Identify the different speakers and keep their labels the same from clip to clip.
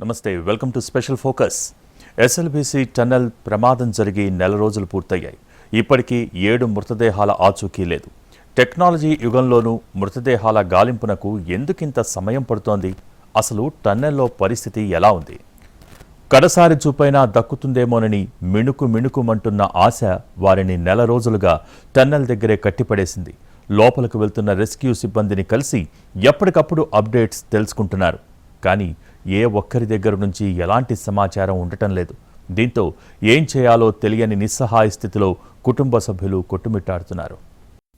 Speaker 1: నమస్తే welcome to special focus. SLBC tunnel ప్రమాదం జరిగి నెల రోజులు పూర్తయ్యాయి. ఇప్పటికీ ఏడు మృతదేహాల ఆచూకీ లేదు. టెక్నాలజీ యుగంలోనూ మృతదేహాల గాలింపునకు ఎందుకింత సమయం పడుతోంది? అసలు టన్నెల్లో పరిస్థితి ఎలా ఉంది? కడసారి చూపైనా దక్కుతుందేమోనని మిణుకు మిణుకుమంటున్న ఆశ వారిని నెల రోజులుగా టన్నెల్ దగ్గరే కట్టిపడేసింది. లోపలికి వెళ్తున్న రెస్క్యూ సిబ్బందిని కలిసి ఎప్పటికప్పుడు అప్డేట్స్ తెలుసుకుంటున్నారు. కానీ ఏ ఒక్కరి దగ్గర నుంచి ఎలాంటి సమాచారం ఉండటం లేదు. దీంతో ఏం చేయాలో తెలియని నిస్సహాయ స్థితిలో కుటుంబ సభ్యులు కొట్టుమిట్టాడుతున్నారు.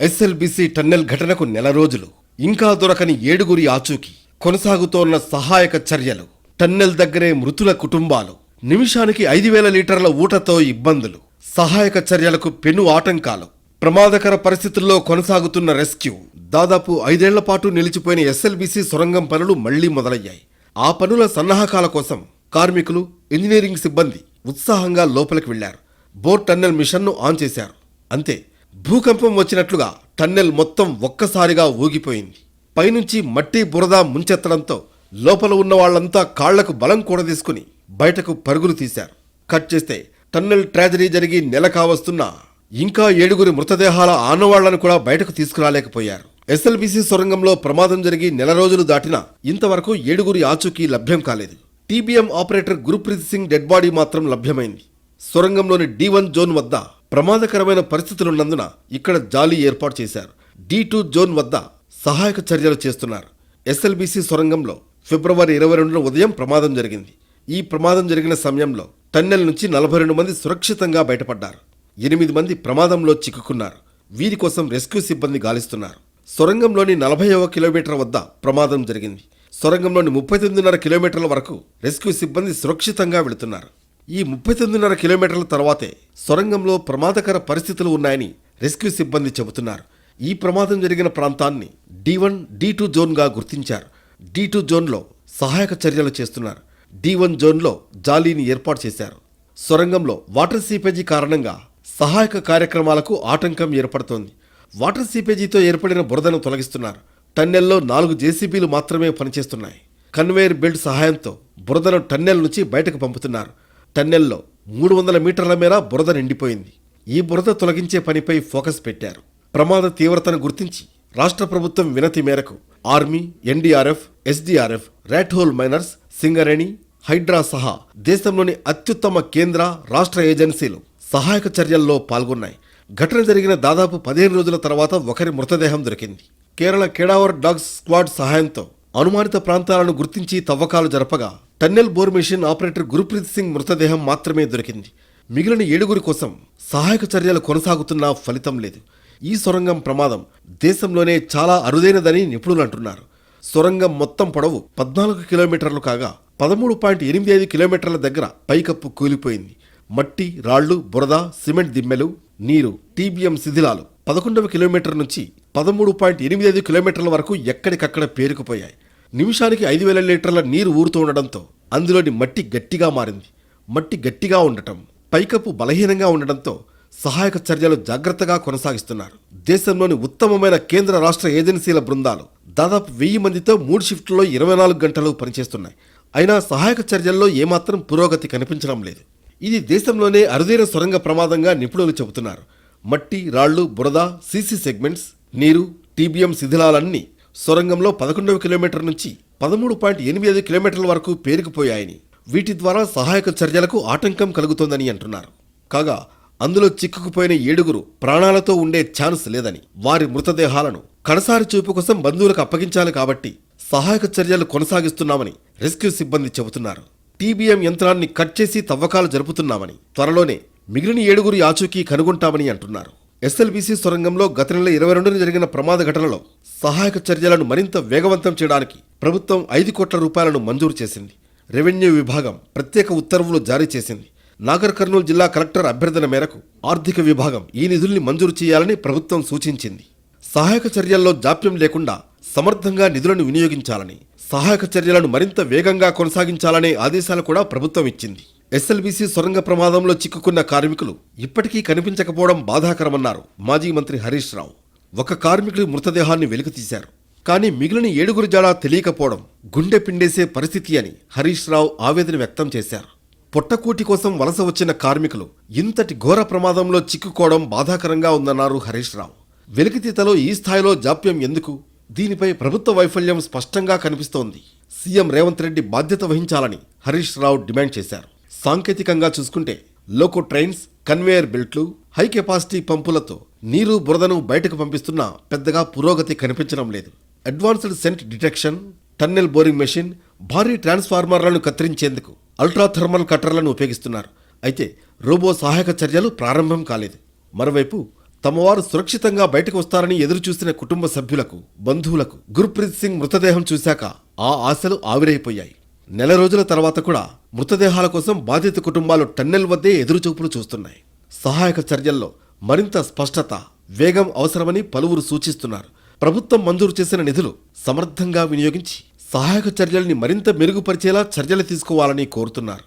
Speaker 2: ఎస్ఎల్బిసి టన్నెల్ ఘటనకు నెల రోజులు. ఇంకా దొరకని ఏడుగురి ఆచూకీ కొనసాగుతోన్న సహాయక చర్యలు. టన్నెల్ దగ్గరే మృతుల కుటుంబాలు. నిమిషానికి ఐదు వేల లీటర్ల ఊటతో ఇబ్బందులు. సహాయక చర్యలకు పెను ఆటంకాలు. ప్రమాదకర పరిస్థితుల్లో కొనసాగుతున్న రెస్క్యూ. దాదాపు ఐదేళ్ళ పాటు నిలిచిపోయిన ఎస్ఎల్బిసి సొరంగం పనులు మళ్ళీ మొదలయ్యాయి. ఆ పనుల సన్నాహకాల కోసం కార్మికులు ఇంజనీరింగ్ సిబ్బంది ఉత్సాహంగా లోపలికి వెళ్ళారు బోర్ టన్నెల్ మిషన్ను ఆన్ చేశారు. అంతే భూకంపం వచ్చినట్లుగా టన్నెల్ మొత్తం ఒక్కసారిగా ఊగిపోయింది. పైనుంచి మట్టి బురద ముంచెత్తడంతో లోపల ఉన్న వాళ్ళంతా కాళ్ళకు బలం కూడా తీసుకుని బయటకు పరుగులు తీశారు. కట్ చేస్తే టన్నెల్ ట్రాజడీ జరిగి నెల కావస్తున్నా ఇంకా ఏడుగురి మృతదేహాల ఆనవాళ్ళను కూడా బయటకు తీసుకురాలేకపోయారు. ఎస్ఎల్బిసి సొరంగంలో ప్రమాదం జరిగి నెల రోజులు దాటినా ఇంతవరకు ఏడుగురి ఆచూకీ లభ్యం కాలేదు. TBM operator Gurpreet Singh dead body మాత్రం లభ్యమైంది. సొరంగంలోని డి వన్ జోన్ వద్ద ప్రమాదకరమైన పరిస్థితులున్నందున ఇక్కడ జాలీ ఏర్పాటు చేశారు. డి టూ జోన్ వద్ద సహాయక చర్యలు చేస్తున్నారు. ఎస్ఎల్బిసి సొరంగంలో ఫిబ్రవరి ఇరవై రెండున ఉదయం ప్రమాదం జరిగింది. ఈ ప్రమాదం జరిగిన సమయంలో టన్నెల్ నుంచి నలభై రెండు మంది సురక్షితంగా బయటపడ్డారు. ఎనిమిది మంది ప్రమాదంలో చిక్కుకున్నారు. వీరి కోసం రెస్క్యూ సిబ్బంది గాలిస్తున్నారు. సొరంగంలోని నలభైవ కిలోమీటర్ వద్ద ప్రమాదం జరిగింది. సొరంగంలోని ముప్పై తొమ్మిదిన్నర కిలోమీటర్ల వరకు రెస్క్యూ సిబ్బంది సురక్షితంగా వెళుతున్నారు. ఈ ముప్పై తొమ్మిదిన్నర కిలోమీటర్ల తర్వాతే సొరంగంలో ప్రమాదకర పరిస్థితులు ఉన్నాయని రెస్క్యూ సిబ్బంది చెబుతున్నారు. ఈ ప్రమాదం జరిగిన ప్రాంతాన్ని డి వన్ డి టూ జోన్గా గుర్తించారు. డి టూ జోన్లో సహాయక చర్యలు చేస్తున్నారు. డి వన్ జోన్లో జాలీని ఏర్పాటు చేశారు. సొరంగంలో వాటర్ సీపేజీ కారణంగా సహాయక కార్యక్రమాలకు ఆటంకం ఏర్పడుతోంది. వాటర్ సీపేజీతో ఏర్పడిన బురదను తొలగిస్తున్నారు. టన్నెల్లో నాలుగు జేసీబీలు మాత్రమే పనిచేస్తున్నాయి. కన్వేయర్ బెల్ట్ సహాయంతో బురదను టన్నెల్ నుంచి బయటకు పంపుతున్నారు. టన్నెల్లో మూడు వందల మీటర్ల మేర బురద నిండిపోయింది. ఈ బురద తొలగించే పనిపై ఫోకస్ పెట్టారు. ప్రమాద తీవ్రతను గుర్తించి రాష్ట్ర ప్రభుత్వం వినతి మేరకు army NDRF SDRF rat hole miners Singareni HYDRAA సహా దేశంలోని అత్యుత్తమ కేంద్ర రాష్ట్ర ఏజెన్సీలు సహాయక చర్యల్లో పాల్గొన్నాయి. ఘటన జరిగిన దాదాపు పదిహేను రోజుల తర్వాత ఒకరి మృతదేహం దొరికింది. కేరళ కేడావర్ డాగ్స్ స్క్వాడ్ సహాయంతో అనుమానిత ప్రాంతాలను గుర్తించి తవ్వకాలు జరపగా tunnel bore machine operator Gurpreet Singh మృతదేహం మాత్రమే దొరికింది. మిగిలిన ఏడుగురి కోసం సహాయక చర్యలు కొనసాగుతున్నా ఫలితం లేదు. ఈ సొరంగం ప్రమాదం దేశంలోనే చాలా అరుదైనదని నిపుణులు అంటున్నారు. సొరంగం మొత్తం పొడవు పద్నాలుగు కిలోమీటర్లు కాగా పదమూడు పాయింట్ ఎనిమిది ఐదు కిలోమీటర్ల దగ్గర పైకప్పు కూలిపోయింది. మట్టి రాళ్ళు బురద సిమెంట్ దిమ్మెలు నీరు టీబీఎం శిథిలాలు. పదకొండవ కిలోమీటర్ నుంచి పదమూడు పాయింట్ ఎనిమిది ఐదు కిలోమీటర్ల వరకు ఎక్కడికక్కడ పేరుకుపోయాయి. నిమిషానికి ఐదు వేల లీటర్ల నీరు ఊరుతూ ఉండడంతో అందులోని మట్టి గట్టిగా మారింది. మట్టి గట్టిగా ఉండటం పైకప్పు బలహీనంగా ఉండడంతో సహాయక చర్యలు జాగ్రత్తగా కొనసాగిస్తున్నారు. దేశంలోని ఉత్తమమైన కేంద్ర రాష్ట్ర ఏజెన్సీల బృందాలు దాదాపు వెయ్యి మందితో మూడు షిఫ్ట్లో ఇరవై నాలుగు గంటలు పనిచేస్తున్నాయి. అయినా సహాయక చర్యల్లో ఏమాత్రం పురోగతి కనిపించడం లేదు. ఇది దేశంలోనే అరుదైన సొరంగ ప్రమాదంగా నిపుణులు చెబుతున్నారు. మట్టి రాళ్ళు బురద సీసీ సెగ్మెంట్స్ నీరు టీబీఎం శిథిలాలన్నీ సొరంగంలో పదకొండవ కిలోమీటర్ నుంచి పదమూడు పాయింట్ ఎనిమిది ఐదు కిలోమీటర్ల వరకు పేరుకుపోయాయని. వీటి ద్వారా సహాయక చర్యలకు ఆటంకం కలుగుతోందని అంటున్నారు. కాగా అందులో చిక్కుకుపోయిన ఏడుగురు ప్రాణాలతో ఉండే ఛాన్స్ లేదని వారి మృతదేహాలను కడసారి చూపు కోసం బంధువులకు అప్పగించాలి కాబట్టి సహాయక చర్యలు కొనసాగిస్తున్నామని రెస్క్యూ సిబ్బంది చెబుతున్నారు. టీబీఎం యంత్రాన్ని కట్ చేసి తవ్వకాలు జరుపుతున్నామని త్వరలోనే మిగిలిన ఏడుగురి ఆచూకీ కనుగొంటామని అంటున్నారు. ఎస్ఎల్బీసీ సొరంగంలో గత నెల ఇరవై రెండున జరిగిన ప్రమాద ఘటనలో సహాయక చర్యలను మరింత వేగవంతం చేయడానికి ప్రభుత్వం ఐదు కోట్ల రూపాయలను మంజూరు చేసింది. రెవెన్యూ విభాగం ప్రత్యేక ఉత్తర్వులు జారీ చేసింది. నాగర్ కర్నూలు జిల్లా కలెక్టర్ అభ్యర్థన మేరకు ఆర్థిక విభాగం ఈ నిధుల్ని మంజూరు చేయాలని ప్రభుత్వం సూచించింది. సహాయక చర్యల్లో జాప్యం లేకుండా సమర్థంగా నిధులను వినియోగించాలని సహాయక చర్యలను మరింత వేగంగా కొనసాగించాలనే ఆదేశాలు కూడా ప్రభుత్వం ఇచ్చింది. ఎస్ఎల్బీసీ సొరంగ ప్రమాదంలో చిక్కుకున్న కార్మికులు ఇప్పటికీ కనిపించకపోవడం బాధాకరమన్నారు మాజీ మంత్రి హరీష్ రావు. ఒక కార్మికుడి మృతదేహాన్ని వెలికితీశారు. కానీ మిగిలిన ఏడుగురు జాడా తెలియకపోవడం గుండె పిండేసే పరిస్థితి అని హరీష్ రావు ఆవేదన వ్యక్తం చేశారు. పొట్టకూటి కోసం వలస వచ్చిన కార్మికులు ఇంతటి ఘోర ప్రమాదంలో చిక్కుకోవడం బాధాకరంగా ఉందన్నారు హరీష్ రావు. వెలికితీతలో ఈ స్థాయిలో జాప్యం ఎందుకు? దీనిపై ప్రభుత్వ వైఫల్యం స్పష్టంగా కనిపిస్తోంది. సీఎం రేవంత్ రెడ్డి బాధ్యత వహించాలని హరీష్ రావు డిమాండ్ చేశారు. సాంకేతికంగా చూసుకుంటే లోకో ట్రైన్స్ కన్వేయర్ బెల్ట్లు హై కెపాసిటీ పంపులతో నీరు బురదను బయటకు పంపిస్తున్నా పెద్దగా పురోగతి కనిపించడం లేదు. Advanced scent detection tunnel boring machine భారీ ట్రాన్స్ఫార్మర్లను కత్తిరించేందుకు అల్ట్రా థర్మల్ కట్టర్లను ఉపయోగిస్తున్నారు. అయితే రోబో సహాయక చర్యలు ప్రారంభం కాలేదు. మరోవైపు తమవారు సురక్షితంగా బయటకు వస్తారని ఎదురుచూసిన కుటుంబ సభ్యులకు బంధువులకు గుర్ప్రీత్ సింగ్ మృతదేహం చూశాక ఆ ఆశలు ఆవిరైపోయాయి. నెల రోజుల తర్వాత కూడా మృతదేహాల కోసం బాధిత కుటుంబాలు టన్నెల్ వద్దే ఎదురుచూపులు చూస్తున్నాయి. సహాయక చర్యల్లో మరింత స్పష్టత వేగం అవసరమని పలువురు సూచిస్తున్నారు. ప్రభుత్వం మంజూరు చేసిన నిధులు సమర్థంగా వినియోగించి సహాయక చర్యల్ని మరింత మెరుగుపరిచేలా చర్యలు తీసుకోవాలని కోరుతున్నారు.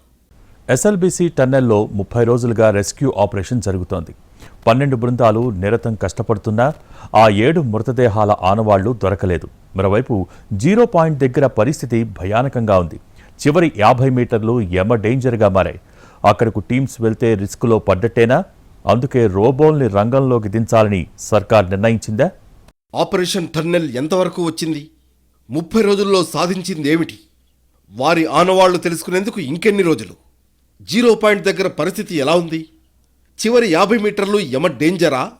Speaker 1: ఎస్ఎల్బీసీ టన్నెల్లో ముప్పై రోజులుగా రెస్క్యూ ఆపరేషన్ జరుగుతోంది. పన్నెండు బృందాలు నిరతం కష్టపడుతున్నా ఆ ఏడు మృతదేహాల ఆనవాళ్ళు దొరకలేదు. మరోవైపు జీరో పాయింట్ దగ్గర పరిస్థితి భయానకంగా ఉంది. చివరి యాభై మీటర్లు ఎమ డేంజర్గా మారాయి. అక్కడకు టీమ్స్ వెళ్తే రిస్క్లో పడ్డట్టేనా? అందుకే రోబోల్ని రంగంలోకి దించాలని సర్కార్ నిర్ణయించిందా?
Speaker 2: ఆపరేషన్ టన్నెల్ ఎంతవరకు వచ్చింది? ముప్పై రోజుల్లో సాధించింది ఏమిటి? వారి ఆనవాళ్ళు తెలుసుకునేందుకు ఇంకెన్ని రోజులు? జీరో పాయింట్ దగ్గర పరిస్థితి ఎలా ఉంది? చివరి యాభై మీటర్లు యమ డేంజరా?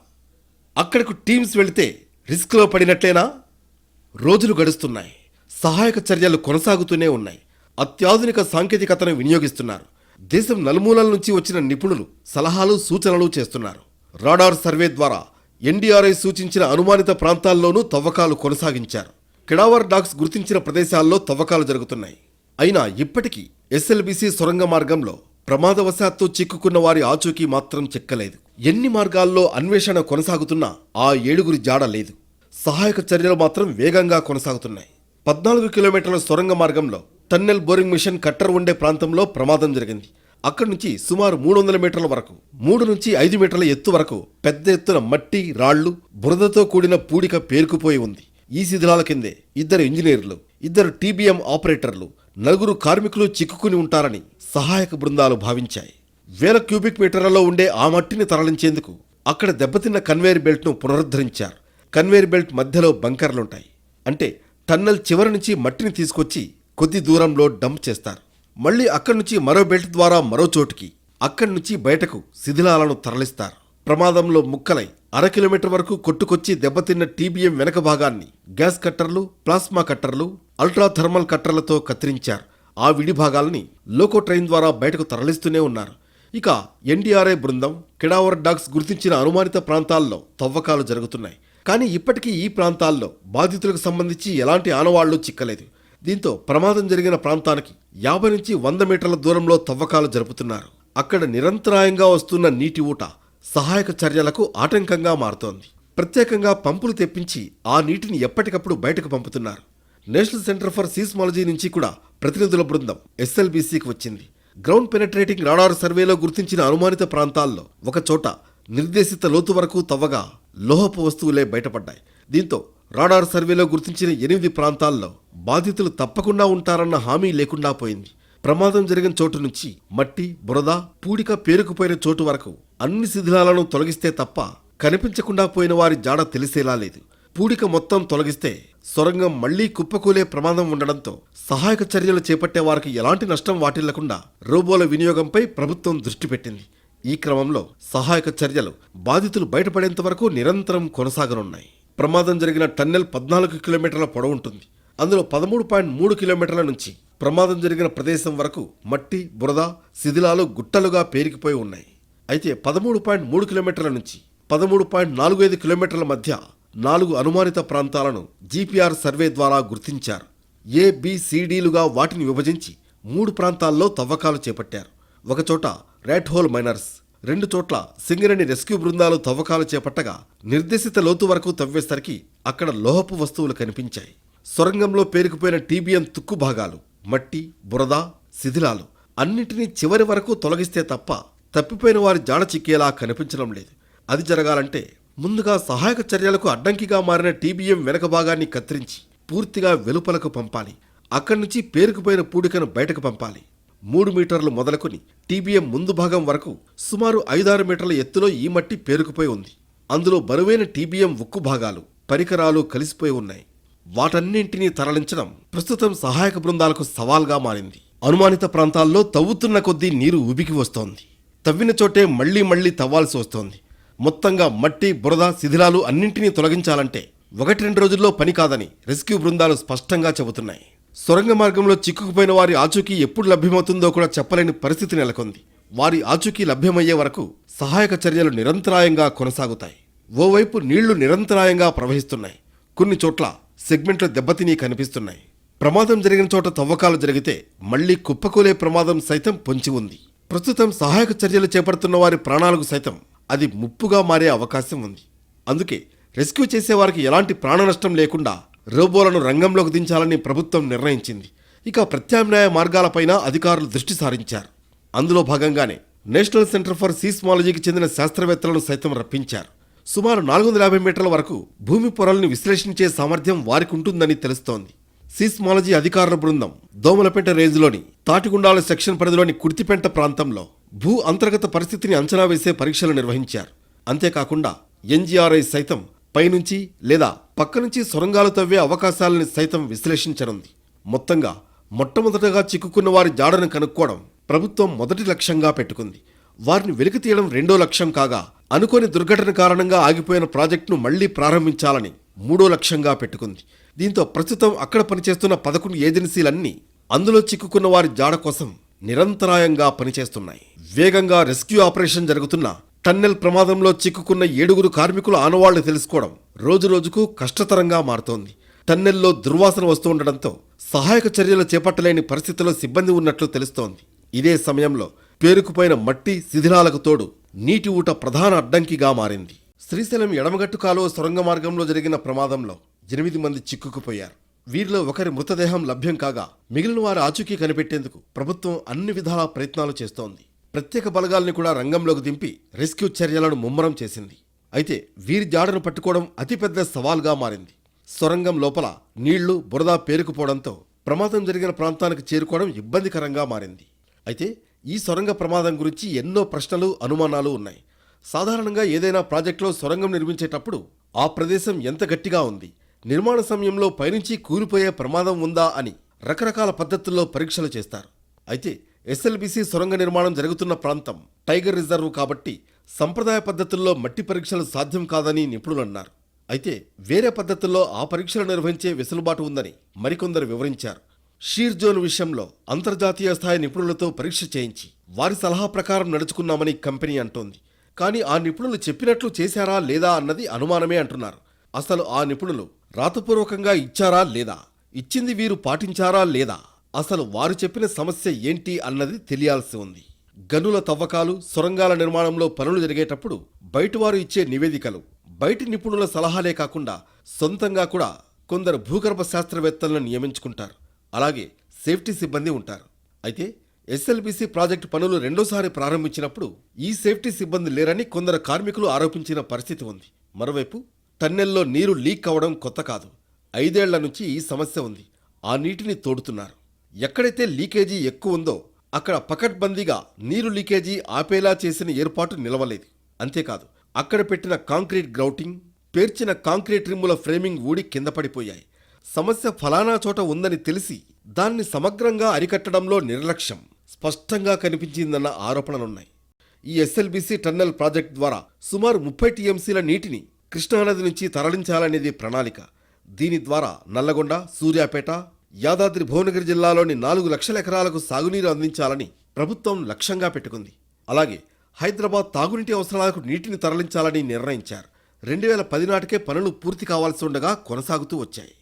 Speaker 2: అక్కడకు టీమ్స్ వెళితే రిస్క్లో పడినట్లేనా? రోజులు గడుస్తున్నాయి. సహాయక చర్యలు కొనసాగుతూనే ఉన్నాయి. అత్యాధునిక సాంకేతికతను వినియోగిస్తున్నారు. దేశం నలుమూలల నుంచి వచ్చిన నిపుణులు సలహాలు సూచనలు చేస్తున్నారు. రాడార్ సర్వే ద్వారా ఎన్డీఆర్ఐ సూచించిన అనుమానిత ప్రాంతాల్లోనూ తవ్వకాలు కొనసాగించారు. కిడావర్ డాగ్స్ గుర్తించిన ప్రదేశాల్లో తవ్వకాలు జరుగుతున్నాయి. అయినా ఇప్పటికీ ఎస్ఎల్బీసీ సొరంగ మార్గంలో ప్రమాదవశాత్తు చిక్కుకున్న వారి ఆచూకీ మాత్రం చిక్కలేదు. ఎన్ని మార్గాల్లో అన్వేషణ కొనసాగుతున్నా ఆ ఏడుగురి జాడ లేదు. సహాయక చర్యలు మాత్రం వేగంగా కొనసాగుతున్నాయి. పద్నాలుగు కిలోమీటర్ల సొరంగ మార్గంలో టన్నెల్ బోరింగ్ మిషన్ కట్టర్ ఉండే ప్రాంతంలో ప్రమాదం జరిగింది. అక్కడి నుంచి సుమారు మూడు వందల మీటర్ల వరకు మూడు నుంచి ఐదు మీటర్ల ఎత్తు వరకు పెద్ద ఎత్తున మట్టి రాళ్ళు బురదతో కూడిన పూడిక పేరుకుపోయి ఉంది. ఈ శిథిలాల కిందే ఇద్దరు ఇంజనీర్లు ఇద్దరు టీబీఎం ఆపరేటర్లు నలుగురు కార్మికులు చిక్కుకుని ఉంటారని సహాయక బృందాలు భావించాయి. వేల క్యూబిక్ మీటర్లలో ఉండే ఆ మట్టిని తరలించేందుకు అక్కడ దెబ్బతిన్న కన్వేయర్ బెల్ట్ను పునరుద్ధరించారు. కన్వేయర్ బెల్ట్ మధ్యలో బంకర్లుంటాయి. అంటే టన్నెల్ చివరి నుంచి మట్టిని తీసుకొచ్చి కొద్ది దూరంలో డంప్ చేస్తారు. మళ్ళీ అక్కడి నుంచి మరో బెల్ట్ ద్వారా మరో చోటుకి అక్కడి నుంచి బయటకు శిథిలాలను తరలిస్తారు. ప్రమాదంలో ముక్కలై అర కిలోమీటర్ వరకు కొట్టుకొచ్చి దెబ్బతిన్న టీబీఎం వెనక భాగాన్ని గ్యాస్ కట్టర్లు ప్లాస్మా కట్టర్లు అల్ట్రా థర్మల్ కట్టర్లతో కత్తిరించారు. ఆ విడిభాగాలని లోకో ట్రైన్ ద్వారా బయటకు తరలిస్తూనే ఉన్నారు. ఇక ఎన్డీఆర్ఐ బృందం కిడావర్ డాగ్స్ గుర్తించిన అనుమానిత ప్రాంతాల్లో తవ్వకాలు జరుగుతున్నాయి. కానీ ఇప్పటికీ ఈ ప్రాంతాల్లో బాధితులకు సంబంధించి ఎలాంటి ఆనవాళ్ళు చిక్కలేదు. దీంతో ప్రమాదం జరిగిన ప్రాంతానికి యాభై నుంచి వంద మీటర్ల దూరంలో తవ్వకాలు జరుపుతున్నారు. అక్కడ నిరంతరాయంగా వస్తున్న నీటి ఊట సహాయక చర్యలకు ఆటంకంగా మారుతోంది. ప్రత్యేకంగా పంపులు తెప్పించి ఆ నీటిని ఎప్పటికప్పుడు బయటకు పంపుతున్నారు. నేషనల్ సెంటర్ ఫర్ సీస్మాలజీ నుంచి కూడా ప్రతినిధుల బృందం ఎస్ఎల్బీసీకి వచ్చింది. గ్రౌండ్ పెనట్రేటింగ్ రాడార్ సర్వేలో గుర్తించిన అనుమానిత ప్రాంతాల్లో ఒక చోట నిర్దేశిత లోతు వరకు తవ్వగా లోహపు వస్తువులే బయటపడ్డాయి. దీంతో రాడార్ సర్వేలో గుర్తించిన ఎనిమిది ప్రాంతాల్లో బాధితులు తప్పకుండా ఉంటారన్న హామీ లేకుండా పోయింది. ప్రమాదం జరిగిన చోటు నుంచి మట్టి బురద పూడిక పేరుకుపోయిన చోటు వరకు అన్ని శిథిలాలను తొలగిస్తే తప్ప కనిపించకుండా పోయిన వారి జాడ తెలిసేలా లేదు. పూడిక మొత్తం తొలగిస్తే సొరంగం మళ్ళీ కుప్పకూలే ప్రమాదం ఉండడంతో సహాయక చర్యలు చేపట్టే వారికి ఎలాంటి నష్టం వాటిల్లకుండా రోబోల వినియోగంపై ప్రభుత్వం దృష్టి పెట్టింది. ఈ క్రమంలో సహాయక చర్యలు బాధితులు బయటపడేంత వరకు నిరంతరం కొనసాగనున్నాయి. ప్రమాదం జరిగిన టన్నెల్ పద్నాలుగు కిలోమీటర్ల పొడవుంటుంది అందులో పదమూడు పాయింట్ మూడు కిలోమీటర్ల నుంచి ప్రమాదం జరిగిన ప్రదేశం వరకు మట్టి బురద శిథిలాలు గుట్టలుగా పేరుకుపోయి ఉన్నాయి. అయితే పదమూడు పాయింట్ మూడు కిలోమీటర్ల నుంచి పదమూడు పాయింట్ నాలుగు ఐదు కిలోమీటర్ల మధ్య నాలుగు అనుమానిత ప్రాంతాలను జీపీఆర్ సర్వే ద్వారా గుర్తించారు. ఏ వాటిని విభజించి మూడు ప్రాంతాల్లో తవ్వకాలు చేపట్టారు. ఒకచోట రెడ్ హోల్ మైనర్స్ రెండు చోట్ల సింగరేణి రెస్క్యూ బృందాలు తవ్వకాలు చేపట్టగా నిర్దేశిత లోతు వరకు తవ్వేసరికి అక్కడ లోహపు వస్తువులు కనిపించాయి. సొరంగంలో పేరుకుపోయిన టీబీఎం తుక్కు భాగాలు మట్టి బురద శిథిలాలు అన్నింటినీ చివరి వరకు తొలగిస్తే తప్ప తప్పిపోయిన వారి జాడ చిక్కేలా కనిపించడం లేదు. అది జరగాలంటే ముందుగా సహాయక చర్యలకు అడ్డంకిగా మారిన టీబీఎం వెనక భాగాన్ని కత్తిరించి పూర్తిగా వెలుపలకు పంపాలి. అక్కడి నుంచి పేరుకుపోయిన పూడికను బయటకు పంపాలి. మూడు మీటర్లు మొదలుకొని టీబీఎం ముందు భాగం వరకు సుమారు ఐదారు మీటర్ల ఎత్తులో ఈ మట్టి పేరుకుపోయి ఉంది. అందులో బరువైన టీబీఎం ఉక్కు భాగాలు పరికరాలు కలిసిపోయి ఉన్నాయి. వాటన్నింటినీ తరలించడం ప్రస్తుతం సహాయక బృందాలకు సవాల్గా మారింది. అనుమానిత ప్రాంతాల్లో తవ్వుతున్న కొద్దీ నీరు ఉబికి వస్తోంది. తవ్విన చోటే మళ్ళీ మళ్ళీ తవ్వాల్సి వస్తోంది. మొత్తంగా మట్టి బురద శిథిలాలు అన్నింటినీ తొలగించాలంటే ఒకటి రెండు రోజుల్లో పని కాదని రెస్క్యూ బృందాలు స్పష్టంగా చెబుతున్నాయి. సొరంగ మార్గంలో చిక్కుకుపోయిన వారి ఆచూకీ ఎప్పుడు లభ్యమవుతుందో కూడా చెప్పలేని పరిస్థితి నెలకొంది. వారి ఆచూకీ లభ్యమయ్యే వరకు సహాయక చర్యలు నిరంతరాయంగా కొనసాగుతాయి. ఓవైపు నీళ్ళు నిరంతరాయంగా ప్రవహిస్తున్నాయి. కొన్ని చోట్ల సెగ్మెంట్లు దెబ్బతిని కనిపిస్తున్నాయి. ప్రమాదం జరిగిన చోట తవ్వకాలు జరిగితే మళ్ళీ కుప్పకూలే ప్రమాదం సైతం పొంచి ఉంది. ప్రస్తుతం సహాయక చర్యలు చేపడుతున్న వారి ప్రాణాలకు సైతం అది ముప్పుగా మారే అవకాశం ఉంది. అందుకే రెస్క్యూ చేసేవారికి ఎలాంటి ప్రాణ నష్టం లేకుండా రోబోలను రంగంలోకి దించాలని ప్రభుత్వం నిర్ణయించింది. ఇక ప్రత్యామ్నాయ మార్గాలపైన అధికారులు దృష్టి సారించారు. అందులో భాగంగానే నేషనల్ సెంటర్ ఫర్ సీస్మాలజీకి చెందిన శాస్త్రవేత్తలను సైతం రప్పించారు. సుమారు నాలుగు వందల యాభై మీటర్ల వరకు భూమి పొరల్ని విశ్లేషించే సామర్థ్యం వారికి ఉంటుందని తెలుస్తోంది. సీస్మాలజీ అధికారుల బృందం దోమలపేట రేంజ్లోని తాటిగుండాల సెక్షన్ పరిధిలోని కుర్తిపెంట ప్రాంతంలో భూ అంతర్గత పరిస్థితిని అంచనా వేసే పరీక్షలు నిర్వహించారు. అంతేకాకుండా ఎన్జీఆర్ఐ సైతం పైనుంచి లేదా పక్క నుంచి సొరంగాలు తవ్వే అవకాశాలను సైతం విశ్లేషించనుంది. మొత్తంగా మొట్టమొదటగా చిక్కుకున్న వారి జాడను కనుక్కోవడం ప్రభుత్వం మొదటి లక్ష్యంగా పెట్టుకుంది. వారిని వెలికి తీయడం రెండో లక్ష్యం కాగా అనుకోని దుర్ఘటన కారణంగా ఆగిపోయిన ప్రాజెక్టును మళ్ళీ ప్రారంభించాలని మూడో లక్ష్యంగా పెట్టుకుంది. దీంతో ప్రస్తుతం అక్కడ పనిచేస్తున్న పదకొండు ఏజెన్సీలన్నీ అందులో చిక్కుకున్న వారి జాడ కోసం నిరంతరాయంగా పనిచేస్తున్నాయి. వేగంగా రెస్క్యూ ఆపరేషన్ జరుగుతున్న టన్నెల్ ప్రమాదంలో చిక్కుకున్న ఏడుగురు కార్మికుల ఆనవాళ్ళు తెలుసుకోవడం రోజురోజుకు కష్టతరంగా మారుతోంది. టన్నెల్లో దుర్వాసన వస్తూ ఉండడంతో సహాయక చర్యలు చేపట్టలేని పరిస్థితిలో సిబ్బంది ఉన్నట్లు తెలుస్తోంది. ఇదే సమయంలో పేరుకుపోయిన మట్టి శిథిలాలకు తోడు నీటి ఊట ప్రధాన అడ్డంకిగా మారింది. శ్రీశైలం ఎడమగట్టు కాలువ సొరంగ మార్గంలో జరిగిన ప్రమాదంలో ఎనిమిది మంది చిక్కుకుపోయారు. వీరిలో ఒకరి మృతదేహం లభ్యం కాగా మిగిలిన వారు ఆచూకీ కనిపెట్టేందుకు ప్రభుత్వం అన్ని విధాల ప్రయత్నాలు చేస్తోంది. ప్రత్యేక బలగాల్ని కూడా రంగంలోకి దింపి రెస్క్యూ చర్యలను ముమ్మరం చేసింది. అయితే వీరి జాడను పట్టుకోవడం అతిపెద్ద సవాల్గా మారింది. సొరంగం లోపల నీళ్ళు బురద పేరుకుపోవడంతో ప్రమాదం జరిగిన ప్రాంతానికి చేరుకోవడం ఇబ్బందికరంగా మారింది. అయితే ఈ సొరంగ ప్రమాదం గురించి ఎన్నో ప్రశ్నలు అనుమానాలు ఉన్నాయి. సాధారణంగా ఏదైనా ప్రాజెక్టులో సొరంగం నిర్మించేటప్పుడు ఆ ప్రదేశం ఎంత గట్టిగా ఉంది? నిర్మాణ సమయంలో పైనుంచి కూలిపోయే ప్రమాదం ఉందా అని రకరకాల పద్ధతుల్లో పరీక్షలు చేస్తారు. అయితే ఎస్ఎల్బిసి సొరంగ నిర్మాణం జరుగుతున్న ప్రాంతం టైగర్ రిజర్వ్ కాబట్టి సంప్రదాయ పద్ధతుల్లో మట్టి పరీక్షలు సాధ్యం కాదని నిపుణులు అన్నారు అయితే వేరే పద్ధతుల్లో ఆ పరీక్షలు నిర్వహించే వెసులుబాటు ఉందని మరికొందరు వివరించారు. షీర్ జోన్ విషయంలో అంతర్జాతీయ స్థాయి నిపుణులతో పరీక్ష చేయించి వారి సలహా ప్రకారం నడుచుకున్నామని కంపెనీ అంటోంది. కానీ ఆ నిపుణులు చెప్పినట్లు చేశారా లేదా అన్నది అనుమానమే అంటున్నారు. అసలు ఆ నిపుణులు రాతపూర్వకంగా ఇచ్చారా లేదా? ఇచ్చింది వీరు పాటించారా లేదా? అసలు వారు చెప్పిన సమస్య ఏంటి అన్నది తెలియాల్సి ఉంది. గనుల తవ్వకాలు సొరంగాల నిర్మాణంలో పనులు జరిగేటప్పుడు బయటవారు ఇచ్చే నివేదికలు బయటి నిపుణుల సలహాలే కాకుండా సొంతంగా కూడా కొందరు భూగర్భ శాస్త్రవేత్తలను నియమించుకుంటారు. అలాగే సేఫ్టీ సిబ్బంది ఉంటారు. అయితే ఎస్ఎల్బిసి ప్రాజెక్టు పనులు రెండోసారి ప్రారంభించినప్పుడు ఈ సేఫ్టీ సిబ్బంది లేరని కొందరు కార్మికులు ఆరోపించిన పరిస్థితి ఉంది. మరోవైపు టన్నెల్లో నీరు లీక్ అవడం కొత్త కాదు. ఐదేళ్ళ నుంచి ఈ సమస్య ఉంది. ఆ నీటిని తోడుతున్నారు. ఎక్కడైతే లీకేజీ ఎక్కువ ఉందో అక్కడ పకడ్బందీగా నీరు లీకేజీ ఆపేలా చేసిన ఏర్పాటు నిలవలేదు. అంతేకాదు అక్కడ పెట్టిన కాంక్రీట్ గ్రౌటింగ్ పేర్చిన కాంక్రీట్ రిమ్ముల ఫ్రేమింగ్ ఊడి కింద పడిపోయాయి. సమస్య ఫలానా చోట ఉందని తెలిసి దాన్ని సమగ్రంగా అరికట్టడంలో నిర్లక్ష్యం స్పష్టంగా కనిపించిందన్న ఆరోపణలున్నాయి. ఈ ఎస్ఎల్బిసి టన్నెల్ ప్రాజెక్ట్ ద్వారా సుమారు ముప్పై టీఎంసీల నీటిని కృష్ణానది నుంచి తరలించాలనేది ప్రణాళిక. దీని ద్వారా నల్లగొండ సూర్యాపేట యాదాద్రి భువనగిరి జిల్లాలోని నాలుగు లక్షల ఎకరాలకు సాగునీరు అందించాలని ప్రభుత్వం లక్ష్యంగా పెట్టుకుంది. అలాగే హైదరాబాద్ తాగునీటి అవసరాలకు నీటిని తరలించాలని నిర్ణయించారు. రెండు వేల పది నాటికే పనులు పూర్తి కావాల్సి ఉండగా కొనసాగుతూ వచ్చాయి.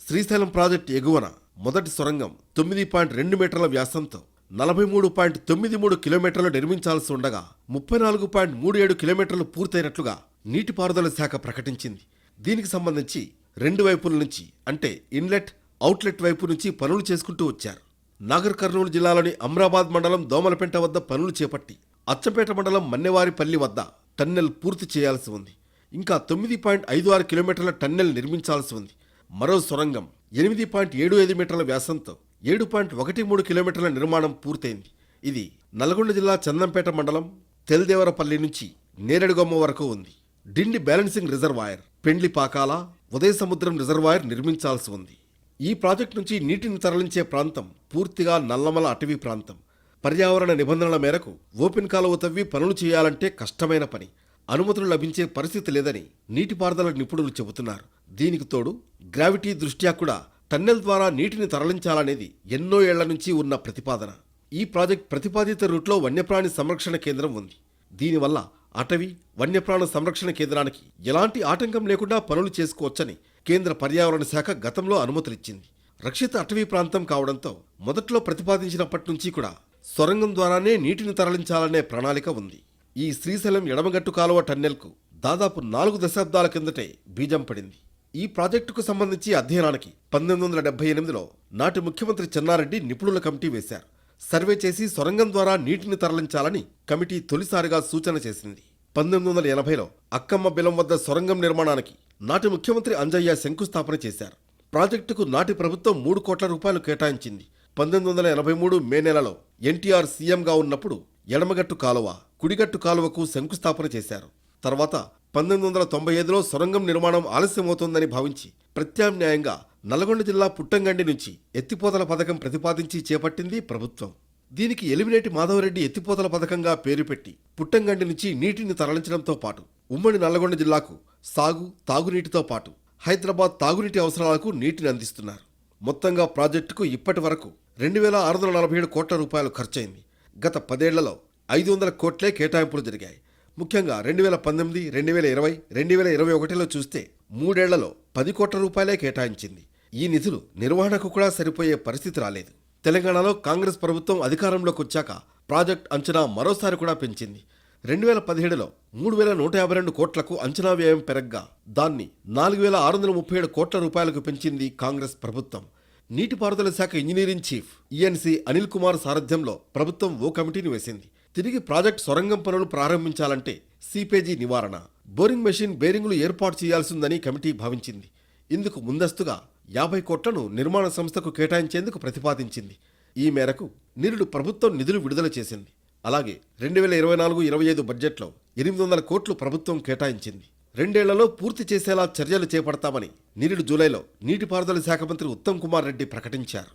Speaker 2: శ్రీశైలం ప్రాజెక్టు ఎగువన మొదటి సొరంగం తొమ్మిది పాయింట్ రెండు మీటర్ల వ్యాసంతో నలభై మూడు పాయింట్ తొమ్మిది మూడు కిలోమీటర్లు నిర్మించాల్సి ఉండగా ముప్పై నాలుగు పాయింట్ మూడు ఏడు కిలోమీటర్లు పూర్తయినట్లుగా నీటిపారుదల శాఖ ప్రకటించింది. దీనికి సంబంధించి రెండు వైపుల నుంచి అంటే ఇన్లెట్ అవుట్లెట్ వైపు నుంచి పనులు చేసుకుంటూ వచ్చారు. నాగర్ కర్నూలు జిల్లాలోని అమ్రాబాద్ మండలం దోమలపెంట వద్ద పనులు చేపట్టి అచ్చంపేట మండలం మన్నెవారిపల్లి వద్ద టన్నెల్ పూర్తి చేయాల్సి ఉంది. ఇంకా తొమ్మిది పాయింట్ ఐదు ఆరు కిలోమీటర్ల టన్నెల్ నిర్మించాల్సి ఉంది. మరో సొరంగం ఎనిమిది పాయింట్ ఏడు ఐదు మీటర్ల వ్యాసంతో ఏడు పాయింట్ ఒకటి మూడు కిలోమీటర్ల నిర్మాణం పూర్తయింది. ఇది నల్గొండ జిల్లా చందంపేట మండలం తెల్దేవరపల్లి నుంచి నేరేడుగొమ్మ వరకు ఉంది. డిండి బ్యాలెన్సింగ్ రిజర్వాయర్ పెండ్లి పాకాల ఉదయ సముద్రం రిజర్వాయర్ నిర్మించాల్సి ఉంది. ఈ ప్రాజెక్టు నుంచి నీటిని తరలించే ప్రాంతం పూర్తిగా నల్లమల అటవీ ప్రాంతం. పర్యావరణ నిబంధనల మేరకు ఓపెన్ కాలువ తవ్వి పనులు చేయాలంటే కష్టమైన పని. అనుమతులు లభించే పరిస్థితి లేదని నీటిపారుదల నిపుణులు చెబుతున్నారు. దీనికి తోడు గ్రావిటీ దృష్ట్యా కూడా టన్నెల్ ద్వారా నీటిని తరలించాలనేది ఎన్నో ఏళ్ళ నుంచి ఉన్న ప్రతిపాదన. ఈ ప్రాజెక్ట్ ప్రతిపాదిత రూట్లో వన్యప్రాణి సంరక్షణ కేంద్రం ఉంది. దీనివల్ల అటవీ వన్యప్రాణ సంరక్షణ కేంద్రానికి ఎలాంటి ఆటంకం లేకుండా పనులు చేసుకోవచ్చని కేంద్ర పర్యావరణ శాఖ గతంలో అనుమతులిచ్చింది. రక్షిత అటవీ ప్రాంతం కావడంతో మొదట్లో ప్రతిపాదించినప్పటి నుంచి కూడా సొరంగం ద్వారానే నీటిని తరలించాలనే ప్రణాళిక ఉంది. ఈ శ్రీశైలం ఎడమగట్టు కాలువ టన్నెల్కు దాదాపు నాలుగు దశాబ్దాల కిందటే బీజం పడింది. ఈ ప్రాజెక్టుకు సంబంధించి అధ్యయనానికి పంతొమ్మిది వందల డెబ్బై ఎనిమిదిలో నాటి ముఖ్యమంత్రి చెన్నారెడ్డి నిపుణుల కమిటీ వేశారు. సర్వే చేసి సొరంగం ద్వారా నీటిని తరలించాలని కమిటీ తొలిసారిగా సూచన చేసింది. పంతొమ్మిది వందల ఎనభైలో అక్కమ్మ బిలం వద్ద సొరంగం నిర్మాణానికి నాటి ముఖ్యమంత్రి అంజయ్య శంకుస్థాపన చేశారు. ప్రాజెక్టుకు నాటి ప్రభుత్వం మూడు కోట్ల రూపాయలు కేటాయించింది. పంతొమ్మిది వందల ఎనభై మూడు మే నెలలో ఎన్టీఆర్ సీఎంగా ఉన్నప్పుడు ఎడమగట్టు కాలువ కుడిగట్టు కాలువకు శంకుస్థాపన చేశారు. తర్వాత పంతొమ్మిది వందల తొంభై ఐదులో సొరంగం నిర్మాణం ఆలస్యమవుతోందని భావించి ప్రత్యామ్నాయంగా నల్గొండ జిల్లా పుట్టంగండి నుంచి ఎత్తిపోతల పథకం ప్రతిపాదించి చేపట్టింది ప్రభుత్వం. దీనికి ఎలిమినేటి మాధవరెడ్డి ఎత్తిపోతల పథకంగా పేరు పెట్టి పుట్టంగండి నుంచి నీటిని తరలించడంతో పాటు ఉమ్మడి నల్లగొండ జిల్లాకు సాగు తాగునీటితో పాటు హైదరాబాద్ తాగునీటి అవసరాలకు నీటిని అందిస్తున్నారు. మొత్తంగా ప్రాజెక్టుకు ఇప్పటి వరకు రెండు వేల ఆరు వందల నలభై ఏడు కోట్ల రూపాయలు ఖర్చయింది. గత పదేళ్ళలో ఐదు వందల కోట్లే కేటాయింపులు జరిగాయి. ముఖ్యంగా రెండు వేల పంతొమ్మిది రెండు వేల ఇరవై రెండు వేల ఇరవై ఒకటిలో చూస్తే మూడేళ్ళలో పది కోట్ల రూపాయలే కేటాయించింది. ఈ నిధులు నిర్వహణకు కూడా సరిపోయే పరిస్థితి రాలేదు. తెలంగాణలో కాంగ్రెస్ ప్రభుత్వం అధికారంలోకి వచ్చాక ప్రాజెక్ట్ అంచనా మరోసారి కూడా పెంచింది. రెండు వేల పదిహేడులో మూడు వేల నూట యాభై రెండు కోట్లకు అంచనా వ్యయం పెరగ్గా దాన్ని నాలుగు వేల ఆరు వందల ముప్పై ఏడు కోట్ల రూపాయలకు పెంచింది కాంగ్రెస్ ప్రభుత్వం. నీటిపారుదల శాఖ engineering chief ENC Anil Kumar సారథ్యంలో ప్రభుత్వం ఓ కమిటీని వేసింది. తిరిగి ప్రాజెక్ట్ సొరంగం పనులు ప్రారంభించాలంటే సీపేజీ నివారణ. బోరింగ్ మెషిన్ బేరింగులు ఏర్పాటు చేయాల్సిందని కమిటీ భావించింది. ఇందుకు ముందస్తుగా యాభై కోట్లను నిర్మాణ సంస్థకు కేటాయించేందుకు ప్రతిపాదించింది. ఈ మేరకు నిరుడు ప్రభుత్వం నిధులు విడుదల చేసింది. అలాగే రెండు వేల ఇరవై నాలుగు ఇరవై ఐదు బడ్జెట్లో ఎనిమిది వందల కోట్లు ప్రభుత్వం కేటాయించింది. రెండేళ్ళలో పూర్తి చేసేలా చర్యలు చేపడతామని నిరుడు జూలైలో నీటిపారుదల శాఖ మంత్రి ఉత్తమ్ కుమార్ రెడ్డి ప్రకటించారు.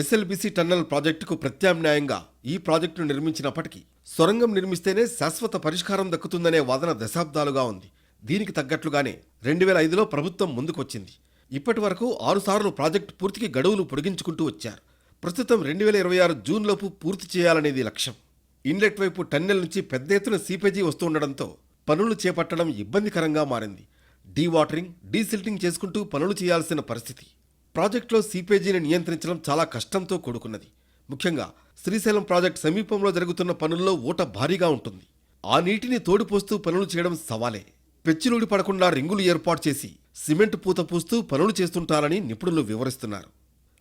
Speaker 2: ఎస్ఎల్బీసీ టన్నెల్ ప్రాజెక్టుకు ప్రత్యామ్నాయంగా ఈ ప్రాజెక్టును నిర్మించినప్పటికీ సొరంగం నిర్మిస్తేనే శాశ్వత పరిష్కారం దక్కుతుందనే వాదన దశాబ్దాలుగా ఉంది. దీనికి తగ్గట్లుగానే రెండు వేల ఐదులో ప్రభుత్వం ముందుకొచ్చింది. ఇప్పటి వరకు ఆరుసార్లు ప్రాజెక్టు పూర్తికి గడువులు పొడిగించుకుంటూ వచ్చారు. ప్రస్తుతం రెండు వేల ఇరవై ఆరు జూన్లోపు పూర్తి చేయాలనేది లక్ష్యం. ఇన్లెట్ వైపు టన్నెల్ నుంచి పెద్ద ఎత్తున సీపేజీ వస్తుండడంతో పనులు చేపట్టడం ఇబ్బందికరంగా మారింది. డీవాటరింగ్ డీసిల్టింగ్ చేసుకుంటూ పనులు చేయాల్సిన పరిస్థితి. ప్రాజెక్టులో సీపేజీని నియంత్రించడం చాలా కష్టంతో కూడుకున్నది. ముఖ్యంగా శ్రీశైలం ప్రాజెక్ట్ సమీపంలో జరుగుతున్న పనుల్లో ఊట భారీగా ఉంటుంది. ఆ నీటిని తోడిపోస్తూ పనులు చేయడం సవాలే. పెచ్చిలూడి పడకుండా రింగులు ఏర్పాటు చేసి సిమెంట్ పూత పూస్తూ పనులు చేస్తుంటారని నిపుణులు వివరిస్తున్నారు.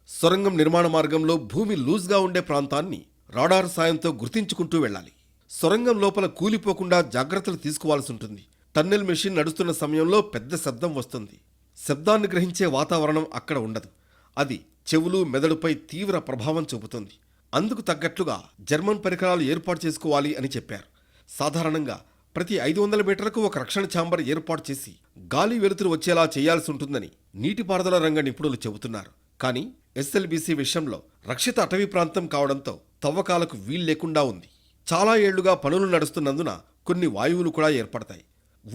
Speaker 2: సొరంగం నిర్మాణ మార్గంలో భూమి లూజ్గా ఉండే ప్రాంతాన్ని రాడార్ సాయంతో గుర్తించుకుంటూ వెళ్ళాలి. సొరంగం లోపల కూలిపోకుండా జాగ్రత్తలు తీసుకోవాల్సి ఉంటుంది. టన్నెల్ మెషిన్ నడుస్తున్న సమయంలో పెద్ద శబ్దం వస్తుంది. శబ్దాన్ని గ్రహించే వాతావరణం అక్కడ ఉండదు. అది చెవులు మెదడుపై తీవ్ర ప్రభావం చూపుతుంది. అందుకు తగ్గట్లుగా జర్మన్ పరికరాలు ఏర్పాటు చేసుకోవాలి అని చెప్పారు. సాధారణంగా ప్రతి ఐదు వందల మీటర్లకు ఒక రక్షణ ఛాంబర్ ఏర్పాటు చేసి గాలి వెలుతురు వచ్చేలా చేయాల్సి ఉంటుందని నీటిపారుదల రంగ నిపుణులు చెబుతున్నారు. కానీ ఎస్ఎల్బీసీ విషయంలో రక్షిత అటవీ ప్రాంతం కావడంతో తవ్వకాలకు వీల్లేకుండా ఉంది. చాలా ఏళ్ళుగా పనులు నడుస్తున్నందున కొన్ని వాయువులు కూడా ఏర్పడతాయి.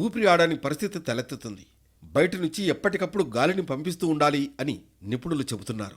Speaker 2: ఊపిరి ఆడని పరిస్థితి తలెత్తుతుంది. బయట నుంచి ఎప్పటికప్పుడు గాలిని పంపిస్తూ ఉండాలి అని నిపుణులు చెబుతున్నారు.